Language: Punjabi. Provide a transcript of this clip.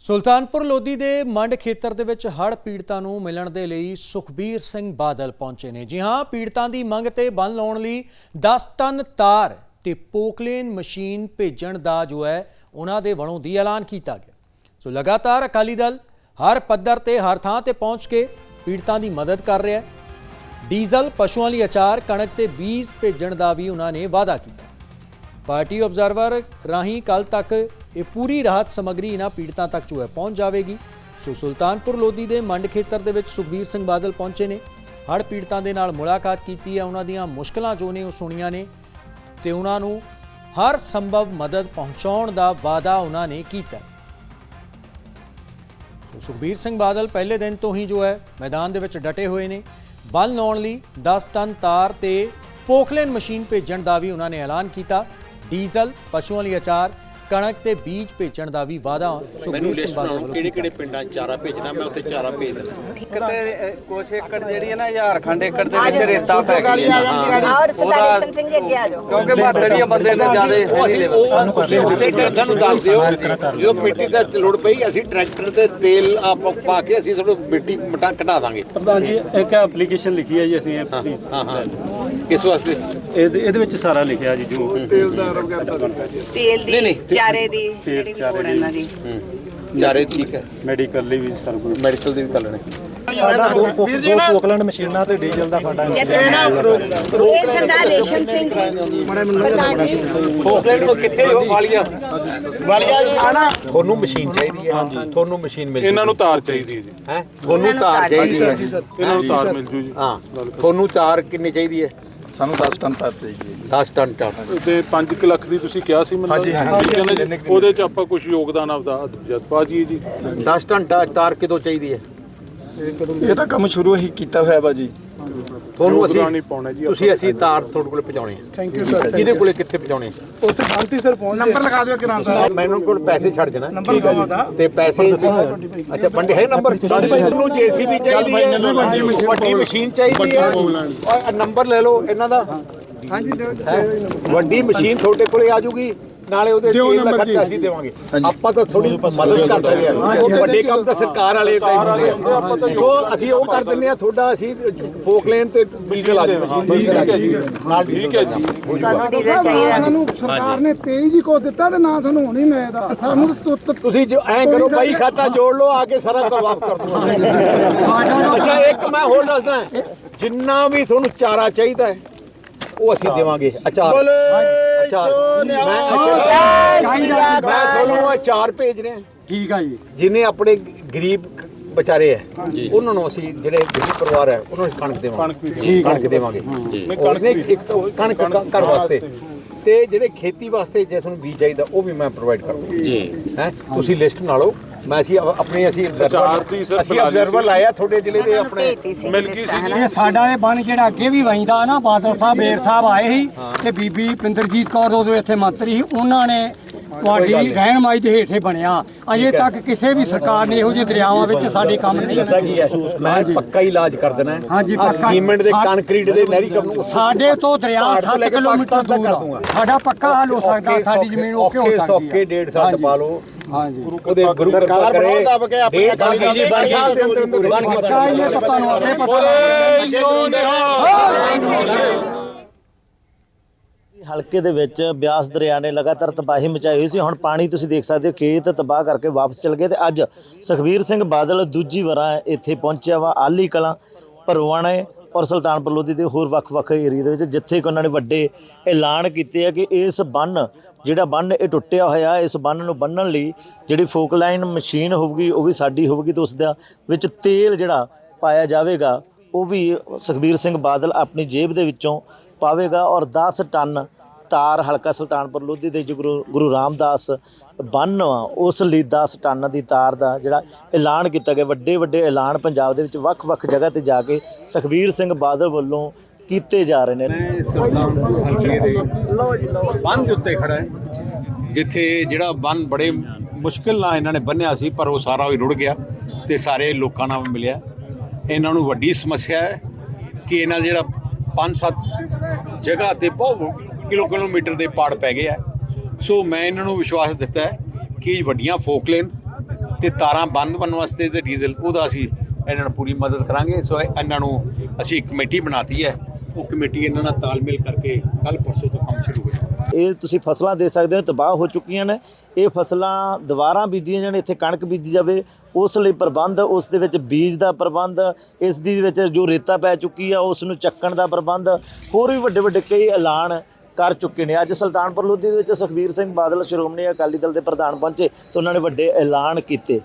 ਸੁਲਤਾਨਪੁਰ ਲੋਧੀ ਦੇ ਮੰਡ ਖੇਤਰ ਦੇ ਵਿੱਚ ਹੜ੍ਹ ਪੀੜਤਾਂ ਨੂੰ ਮਿਲਣ ਦੇ ਲਈ ਸੁਖਬੀਰ ਸਿੰਘ ਬਾਦਲ ਪਹੁੰਚੇ ਨੇ। ਜੀ ਹਾਂ, ਪੀੜਤਾਂ ਦੀ ਮੰਗ ਤੇ ਬੰਨ ਲਾਉਣ ਲਈ 10 ਟਨ ਤਾਰ ਤੇ ਪੋਕਲੇਨ ਮਸ਼ੀਨ ਭੇਜਣ ਦਾ ਜੋ ਹੈ, ਉਹਨਾਂ ਦੇ ਵੱਲੋਂ ਦੀ ਐਲਾਨ ਕੀਤਾ ਗਿਆ। ਸੋ ਲਗਾਤਾਰ ਅਕਾਲੀ ਦਲ ਹਰ ਪੱਧਰ ਤੇ, ਹਰ ਥਾਂ ਤੇ ਪਹੁੰਚ ਕੇ ਪੀੜਤਾਂ ਦੀ ਮਦਦ ਕਰ ਰਿਹਾ ਹੈ। ਡੀਜ਼ਲ ਪਸ਼ੂਆਂ ਲਈ ਅਚਾਰ, ਕਣਕ ਤੇ ਬੀਜ ਭੇਜਣ ਦਾ ਵੀ ਉਹਨਾਂ ਨੇ ਵਾਅਦਾ ਕੀਤਾ। ਪਾਰਟੀ ਆਬਜ਼ਰਵਰ ਰਾਹੀਂ ਕੱਲ ਤੱਕ ਇਹ ਪੂਰੀ ਰਾਹਤ ਸਮੱਗਰੀ ਇਹਨਾਂ ਪੀੜਤਾਂ ਤੱਕ ਜੋ ਹੈ ਪਹੁੰਚ ਜਾਵੇਗੀ। ਸੋ ਸੁਲਤਾਨਪੁਰ ਲੋਧੀ ਦੇ ਮੰਡ ਖੇਤਰ ਦੇ ਵਿੱਚ ਸੁਖਬੀਰ ਸਿੰਘ ਬਾਦਲ ਪਹੁੰਚੇ ਨੇ। ਹੜ੍ਹ ਪੀੜਤਾਂ ਦੇ ਨਾਲ ਮੁਲਾਕਾਤ ਕੀਤੀ ਹੈ। ਉਹਨਾਂ ਦੀਆਂ ਮੁਸ਼ਕਲਾਂ ਜੋ ਨੇ ਉਹ ਸੁਣੀਆਂ ਨੇ ਤੇ ਉਹਨਾਂ ਨੂੰ ਹਰ ਸੰਭਵ ਮਦਦ ਪਹੁੰਚਾਉਣ ਦਾ ਵਾਅਦਾ ਉਹਨਾਂ ਨੇ ਕੀਤਾ। ਸੋ ਸੁਖਬੀਰ ਸਿੰਘ ਬਾਦਲ ਪਹਿਲੇ ਦਿਨ ਤੋਂ ਹੀ ਜੋ ਹੈ ਮੈਦਾਨ ਦੇ ਵਿੱਚ ਡਟੇ ਹੋਏ ਨੇ। ਬਲ ਲਾਉਣ ਲਈ 10 ਟਨ ਤਾਰ ਤੇ ਪੋਖਲੇਨ ਮਸ਼ੀਨ ਭੇਜਣ ਦਾ ਵੀ ਉਹਨਾਂ ਨੇ ਐਲਾਨ ਕੀਤਾ। ਡੀਜ਼ਲ, ਪਸ਼ੂਆਂ ਲਈ ਅਚਾਰ ਕਣਕ ਤੇ ਬੀਜ ਭੇਜਣ ਦਾ ਵੀ ਵਾਅਦਾ ਮੈਨੂੰ ਸੁਖਬੀਰ ਸਿੰਘ ਲਿਸਟ ਬਾਦਲ ਵੱਲੋਂ ਕਿਹੜੇ ਕਿਹੜੇ ਪਿੰਡਾਂ 'ਚ ਚਾਰਾ ਭੇਜਣਾ ਮੈਂ ਉੱਥੇ ਚਾਰਾ ਭੇਜ ਦੇਣਾ ਕਿਤੇ ਕੁਛ ਏਕੜ ਜਿਹੜੀ ਹੈ ਨਾ ਹਜ਼ਾਰ ਖੰਡ ਏਕੜ ਦੇ ਵਿੱਚ ਰੇਤਾ ਪੈ ਗਈ ਹੈ। ਔਰ ਸਰਦਾਰ ਰੇਸ਼ਮ ਸਿੰਘ ਜੀ ਅੱਗੇ ਆ ਜਾਓ। ਕਿਉਂਕਿ ਬਾਦੜੀਆਂ ਬੰਦੇ ਨੇ ਜਿਆਦੇ ਉਹ ਅਸੀਂ ਉਹ ਤੁਸੀਂ ਉਸੇ ਟਰੈਕਟਰ ਨੂੰ ਦੱਸ ਦਿਓ ਜਦੋਂ ਮਿੱਟੀ ਦਾ ਲੋੜ ਪਈ ਅਸੀਂ ਟਰੈਕਟਰ ਤੇ ਤੇਲ ਆਪ ਪਾ ਕੇ ਅਸੀਂ ਤੁਹਾਨੂੰ ਮਿੱਟੀ ਮਟਾ ਘਟਾ ਦਾਂਗੇ। ਪ੍ਰਧਾਨ ਜੀ ਇੱਕ ਐਪਲੀਕੇਸ਼ਨ ਲਿਖੀ ਹੈ ਜੀ ਅਸੀਂ। ਹਾਂ ਹਾਂ। ਕਿਸ ਵਾਸਤੇ? ਇਹਦੇ ਇਹਦੇ ਵਿੱਚ ਸਾਰਾ ਲਿਖਿਆ ਜੀ ਜੋ ਤੇਲ ਨਹੀਂ, ਨਹੀਂ, ਦੀ ਚਾਰੇ ਦੀ ਜਿਹੜੀ ਵੀ ਲੋੜ ਹੈ ਇਹਨਾਂ ਦੀ ਚਾਰੇ ਠੀਕ ਹੈ ਮੈਡੀਕਲ ਲਈ ਵੀ ਸਾਰਾ ਕੁਝ ਮੈਡੀਕਲ ਦੇ ਵੀ ਕਰ ਲੈਣੇ ਸਾਡਾ ਦੋ ਪੋ- ਦੋ ਪੋਕਲੈਂਡ ਮਸ਼ੀਨਾਂ ਤੇ ਡੀਜ਼ਲ ਦਾ ਫਾਟਾ ਇਹ ਸਰਦਾਰ ਰੇਸ਼ਮ ਸਿੰਘ ਜੀ ਪ੍ਰਧਾਨ ਜੀ ਪੋਕਲੈਂਡ ਤੋਂ ਕਿੱਥੇ ਹੋ ਵਾਲੀਆ ਵਾਲੀਆ ਜੀ ਆਣਾ ਤੁਹਾਨੂੰ ਮਸ਼ੀਨ ਚਾਹੀਦੀ ਹੈ ਤੁਹਾਨੂੰ ਮਸ਼ੀਨ ਮਿਲ ਇਹਨਾਂ ਨੂੰ ਤਾਰ ਚਾਹੀਦੀ ਹੈ ਜੀ ਹੈ ਤੁਹਾਨੂੰ ਤਾਰ ਚਾਹੀਦੀ ਹੈ ਇਹਨਾਂ ਨੂੰ ਤਾਰ ਮਿਲ ਜੂ ਜੀ ਹਾਂ ਤੁਹਾਨੂੰ ਤਾਰ ਕਿੰਨੀ ਚਾਹੀਦੀ ਹੈ ਸਾਨੂੰ 10 ਟਨ ਤਾਰ ਚਾਹੀਦੀ ਹੈ 10 ਟਨ ਟਨ। ਤੇ 5 ਲੱਖ ਦੀ ਤੁਸੀਂ ਕਿਹਾ ਸੀ ਮੈਨੂੰ? ਹਾਂਜੀ, ਹਾਂਜੀ। ਠੀਕ ਹੈ ਨਾ ਜੀ? ਉਹਦੇ ਚ ਆਪਾਂ ਕੁਝ ਯੋਗਦਾਨ ਆਪਦਾ ਜਦ ਪਾਜੀ ਜੀ। 10 ਟਨ ਟਾ- ਤਾਰ ਕਿਦੋਂ ਚਾਹੀਦੀ ਹੈ? ਇਹ ਤਾਂ ਕੰਮ ਸ਼ੁਰੂ ਹੀ ਕੀਤਾ ਹੋਇਆ ਵਾ ਜੀ। ਤੁਹਾਨੂੰ ਯੋਗਦਾਨ ਅਸੀਂ ਨਹੀਂ ਪਾਉਣਾ ਜੀ ਤੁਸੀਂ ਅਸੀਂ ਤਾਰ ਤੁਹਾਡੇ ਕੋਲੇ ਪਹੁੰਚਾਉਣੇ ਥੈਂਕ ਯੂ ਸਰ ਕਿਹਦੇ ਕੋਲੇ ਕਿੱਥੇ ਪਹੁੰਚਾਉਣੇ? ਉੱਥੇ ਸ਼ਾਂਤੀ ਸਰ ਪਹੁੰਚ ਨੰਬਰ ਲਗਾ ਦਿਓ ਕਿਰਾਂ ਮੈਨੂੰ ਕੋਲ ਪੈਸੇ ਛੱਡ ਦੇਣਾ ਨੰਬਰ ਤੇ। ਪੈਸੇ ਅੱਛਾ ਬੰਦੇ ਹੈ ਨੰਬਰ ਨੂੰ ਜੀਸੀਬੀ ਚਾਹੀਦੀ ਹੈ। ਵੱਡੀ ਮਸ਼ੀਨ ਚਾਹੀਦੀ ਹੈ। ਔਰ ਨੰਬਰ ਲੈ ਲਓ ਇਹਨਾਂ ਦਾ। ਹਾਂਜੀ ਵੱਡੀ ਮਸ਼ੀਨ ਤੁਹਾਡੇ ਕੋਲੇ ਆ ਜੂਗੀ। ਨਾਲੇ ਉਹਦੇ ਤੇਲ ਦਾ ਖਰਚਾ ਅਸੀਂ ਦੇਵਾਂਗੇ। ਆਪਾਂ ਤਾਂ ਥੋੜੀ ਮਦਦ ਕਰ ਸਕਦੇ ਹਾਂ। ਵੱਡੇ ਕੰਮ ਤਾਂ ਸਰਕਾਰ ਵਾਲੇ ਟਾਈਮ ਹੁੰਦੇ ਆ ਸੋ ਅਸੀਂ ਉਹ ਕਰ ਦਿੰਦੇ ਆ ਤੁਹਾਡਾ ਅਸੀਂ ਫੋਕਲੇਨ ਤੇ ਡੀਜ਼ਲ ਆ ਨਾਲ ਠੀਕ ਹੈ ਜੀ। ਤੁਹਾਨੂੰ ਡੀਜ਼ਲ ਚਾਹੀਦਾ। ਸਾਨੂੰ ਸਰਕਾਰ ਨੇ 23 ਜੀ ਕੋ ਦਿੱਤਾ ਤੇ ਨਾ ਤੁਹਾਨੂੰ ਹੋਣੀ ਮੈਂ ਦਾ। ਸਾਨੂੰ ਤੁਸੀਂ ਜੋ ਐਂ ਕਰੋ ਬਾਈ ਖਾਤਾ ਜੋੜ ਲਓ ਆ ਕੇ ਸਾਰਾ ਕਰਵਾਪ ਕਰ ਦੂੰਗਾ। ਅੱਛਾ ਇੱਕ ਮੈਂ ਹੋਰ ਦੱਸਦਾ। ਜਿੰਨਾ ਵੀ ਤੁਹਾਨੂੰ ਚਾਰਾ ਚਾਹੀਦਾ ਹੈ ਉਹ ਅਸੀਂ ਦੇਵਾਂਗੇ ਅਚਾਰ। ਅਚਾਰ। ਮੈਂ ਮੈਂ ਤੁਹਾਨੂੰ ਅਚਾਰ ਭੇਜ ਰਿਹਾ। ਠੀਕ ਆ ਜੀ। ਜਿਨੇ ਆਪਣੇ ਗਰੀਬ ਵਿਚਾਰੇ ਹੈ ਉਹਨਾਂ ਨੂੰ ਅਸੀਂ ਜਿਹੜੇ ਗਰੀਬ ਪਰਿਵਾਰ ਹੈ ਉਹਨਾਂ ਨੂੰ ਕਣਕ ਦੇਵਾਂਗੇ। ਕਣਕ ਦੇਵਾਂਗੇ। ਕਣਕ ਇੱਕ ਤਾਂ ਕਣਕ ਘਰ ਵਾਸਤੇ। ਤੇ ਜਿਹੜੇ ਖੇਤੀ ਵਾਸਤੇ ਜੇ ਤੁਹਾਨੂੰ ਬੀਜ ਚਾਹੀਦਾ ਉਹ ਵੀ ਮੈਂ ਪ੍ਰੋਵਾਈਡ ਕਰੂੰਗਾ ਜੀ। ਹੈ? ਤੁਸੀਂ ਲਿਸਟ ਬਣਾ ਲਓ। ਮੈਂ ਅਸੀਂ ਆਪ- ਆਪਣੇ ਅਸੀਂ ਚਾਰ ਦੀ ਸਰ ਅਸੀਂ ਬਣਾ ਲਈ ਅਬਜ਼ਰਵਰ ਸੀ। ਲਾਇਆ ਤੁਹਾਡੇ ਜ਼ਿਲ੍ਹੇ ਦੇ ਆਪਣੇ ਭੇਜਤੀ ਸੀ ਸੀ? ਇਹ ਸਾਡਾ ਇਹ ਬਨ ਜਿਹੜਾ ਅੱਗੇ ਵੀ ਵਹੀਦਾ ਨਾ ਬਾਦਲ ਸਾਹਿਬ ਬੇਰ ਸਾਹਿਬ ਆਏ ਸੀ ਤੇ ਬੀਬੀ ਪਿੰਦਰਜੀਤ ਕੌਰ ਉਦੋਂ ਇੱਥੇ ਮੰਤਰੀ ਸੀ। ਉਹਨਾਂ ਨੇ ਤੁਹਾਡੀ ਰਹਿਨਮਾਈ ਦੇ ਹੇਠੇ ਬਣਿਆ। ਅਜੇ ਤੱਕ ਕਿਸੇ ਵੀ ਸਰਕਾਰ ਨੇ ਇਹੋ ਜਿਹੇ ਦਰਿਆਵਾਂ ਵਿੱਚ ਸਾਡੇ ਕੰਮ ਨਹੀਂ ਪਤਾ ਕੀ ਹੈ? ਮੈਂ ਪੱਕਾ ਇਲਾਜ ਕਰ ਦੇਣਾ ਹੈ। ਹਾਂਜੀ, ਆਹ ਪੱਕਾ। ਸੀਮੈਂਟ ਦੇ ਸਾ- ਕੰਕਰੀਟ ਦੇ ਨਹਿਰੀ ਕੰਮ ਨੂੰ ਸਾਡੇ ਤੋਂ ਦਰਿਆ ਤੋਂ 7 ਲੈ ਕੇ ਕਿਲੋਮੀਟਰ ਪਾਕਿਸਤਾਨ ਤੱਕ ਦੂਰ ਕਰ ਦੂੰਗਾ। ਆ। ਸਾਡਾ ਪੱਕਾ ਹੱਲ ਹੋ ਸਕਦਾ ਔਖੇ ਸਾਡੀ ਜ਼ਮੀਨ ਓਕੇ ਹੋ ਔਖੇ ਸਕਦੀ ਸੌਖੇ ਡੇਢ ਸਾਲ ਚ ਪਾ ਲਓ। ਹਾਂਜੀ। ਉਹਦੇ ਗੁਰੂ ਕਿਰਪਾ ਕਰੇ। ਡੇਢ ਸਾਲ ਦੀ ਜੀ ਬਣ ਇਹ ਹਲਕੇ ਦੇ ਵਿੱਚ ਬਿਆਸ ਦਰਿਆ ਨੇ ਲਗਾਤਾਰ ਤਬਾਹੀ ਮਚਾਈ ਹੋਈ ਸੀ। ਹੁਣ ਪਾਣੀ ਤੁਸੀਂ ਦੇਖ ਸਕਦੇ ਹੋ ਖੇਤ ਤਬਾਹ ਕਰਕੇ ਵਾਪਸ ਚਲ ਗਏ ਤੇ ਅੱਜ ਸੁਖਬੀਰ ਸਿੰਘ ਬਾਦਲ ਦੂਜੀ ਵਾਰ ਇੱਥੇ ਪਹੁੰਚਿਆ ਵਾ। ਆਲੀ ਕਲਾਂ ਭਰਵਾਣੇ ਔਰ ਸੁਲਤਾਨਪੁਰ ਲੋਧੀ ਦੇ ਹੋਰ ਵੱਖ-ਵੱਖ ਏਰੀਆ ਦੇ ਵਿੱਚ, ਜਿੱਥੇ ਕਿ ਉਹਨਾਂ ਨੇ ਵੱਡੇ ਐਲਾਨ ਕੀਤੇ ਆ ਕਿ ਇਸ ਬੰਨ, ਜਿਹੜਾ ਬੰਨ ਇਹ ਟੁੱਟਿਆ ਹੋਇਆ, ਇਸ ਬੰਨ ਨੂੰ ਬੰਨਣ ਲਈ ਜਿਹੜੀ ਫੋਕ ਲਾਈਨ ਮਸ਼ੀਨ ਹੋਊਗੀ, ਉਹ ਵੀ ਸਾਡੀ ਹੋਊਗੀ ਤੇ ਉਸ ਦਾ ਵਿੱਚ ਤੇਲ ਜਿਹੜਾ ਪਾਇਆ ਜਾਵੇਗਾ, ਉਹ ਵੀ ਸੁਖਬੀਰ ਸਿੰਘ ਬਾਦਲ ਆਪਣੀ ਜੇਬ ਦੇ ਵਿੱਚੋਂ ਪਾਵੇਗਾ ਔਰ 10 ਟਨ ਤਾਰ ਹਲਕਾ ਸੁਲਤਾਨਪੁਰ ਲੋਧੀ ਦੇ ਜੋ ਗੁਰੂ ਗੁਰੂ ਰਾਮਦਾਸ ਬੰਨ ਉਸ ਲਈ 10 ਟਨ ਦੀ ਤਾਰ ਦਾ ਜਿਹੜਾ ਐਲਾਨ ਕੀਤਾ ਗਿਆ। ਵੱਡੇ ਵੱਡੇ ਐਲਾਨ ਪੰਜਾਬ ਦੇ ਵਿੱਚ ਵੱਖ-ਵੱਖ ਜਗ੍ਹਾ ਤੇ ਜਾ ਕੇ ਸੁਖਬੀਰ ਸਿੰਘ ਬਾਦਲ ਵੱਲੋਂ ਕੀਤੇ ਜਾ ਰਹੇ ਨੇ। ਮੈਂ ਸੁਲਤਾਨਪੁਰ ਹਲਕੇ ਦੇ ਬੰਦ ਉੱਤੇ ਖੜਾ ਹੈ। ਜਿੱਥੇ ਜਿਹੜਾ ਬੰਦ ਬੜੇ ਮੁਸ਼ਕਿਲ ਨਾਲ ਇਹਨਾਂ ਨੇ ਬੰਨਿਆ ਸੀ ਪਰ ਉਹ ਸਾਰਾ ਹੀ ਰੁੜ ਗਿਆ ਤੇ ਸਾਰੇ ਲੋਕਾਂ ਨਾਲ ਮਿਲਿਆ। ਇਹਨਾਂ ਨੂੰ ਵੱਡੀ ਸਮੱਸਿਆ ਹੈ ਕਿ ਇਹਨਾਂ ਜਿਹੜਾ 5-7 ਜਗ੍ਹਾ ਤੇ ਬਹੁਤ ਕਿਲੋ ਕਿਲੋਮੀਟਰ ਦੇ ਪਾੜ ਪੈ ਗਏ ਆ। ਸੋ ਮੈਂ ਇਹਨਾਂ ਨੂੰ ਵਿਸ਼ਵਾਸ ਦਿੱਤਾ ਹੈ ਕਿ ਵੱਡੀਆਂ ਫੋਕਲੇਨ ਤੇ ਤਾਰਾਂ ਬੰਦ ਬਣਨ ਵਾਸਤੇ ਤੇ ਡੀਜ਼ਲ ਉਹਦਾ ਅਸੀਂ ਇਹਨਾਂ ਨੂੰ ਪੂਰੀ ਮਦਦ ਕਰਾਂਗੇ। ਸੋ ਇਹਨਾਂ ਨੂੰ ਅਸੀਂ ਇੱਕ ਕਮੇਟੀ ਬਣਾਤੀ ਹੈ। ਉਹ ਕਮੇਟੀ ਇਹਨਾਂ ਨਾਲ ਤਾਲਮੇਲ ਕਰਕੇ ਕੱਲ ਪਰਸੋਂ ਤੋਂ ਕੰਮ ਸ਼ੁਰੂ ਹੋ ਜਾਊਗਾ। ਇਹ ਤੁਸੀਂ ਫਸਲਾਂ ਦੇ ਸਕਦੇ ਹੋ ਤਬਾਹ ਹੋ ਚੁੱਕੀਆਂ ਨੇ। ਇਹ ਫਸਲਾਂ ਦੁਬਾਰਾ ਬੀਜੀਆਂ ਜਾਣ, ਇੱਥੇ ਕਣਕ ਬੀਜੀ ਜਾਵੇ, ਉਸ ਲਈ ਪ੍ਰਬੰਧ, ਉਸ ਦੇ ਵਿੱਚ ਬੀਜ ਦਾ ਪ੍ਰਬੰਧ, ਇਸ ਦੀ ਵਿੱਚ ਜੋ ਰੇਤਾ ਪੈ ਚੁੱਕੀ ਆ, ਉਸ ਨੂੰ ਚੱਕਣ ਦਾ ਪ੍ਰਬੰਧ, ਹੋਰ ਵੀ ਵੱਡੇ ਵੱਡੇ ਕਈ ਐਲਾਨ ਕਰ ਚੁੱਕੇ ਨੇ। ਅੱਜ ਸੁਲਤਾਨਪੁਰ ਲੋਧੀ ਦੇ ਵਿੱਚ ਸੁਖਬੀਰ ਸਿੰਘ ਬਾਦਲ ਸ਼੍ਰੋਮਣੀ ਅਕਾਲੀ ਦਲ ਦੇ ਪ੍ਰਧਾਨ ਪਹੁੰਚੇ ਤੇ ਉਹਨਾਂ ਨੇ ਵੱਡੇ ਐਲਾਨ ਕੀਤੇ।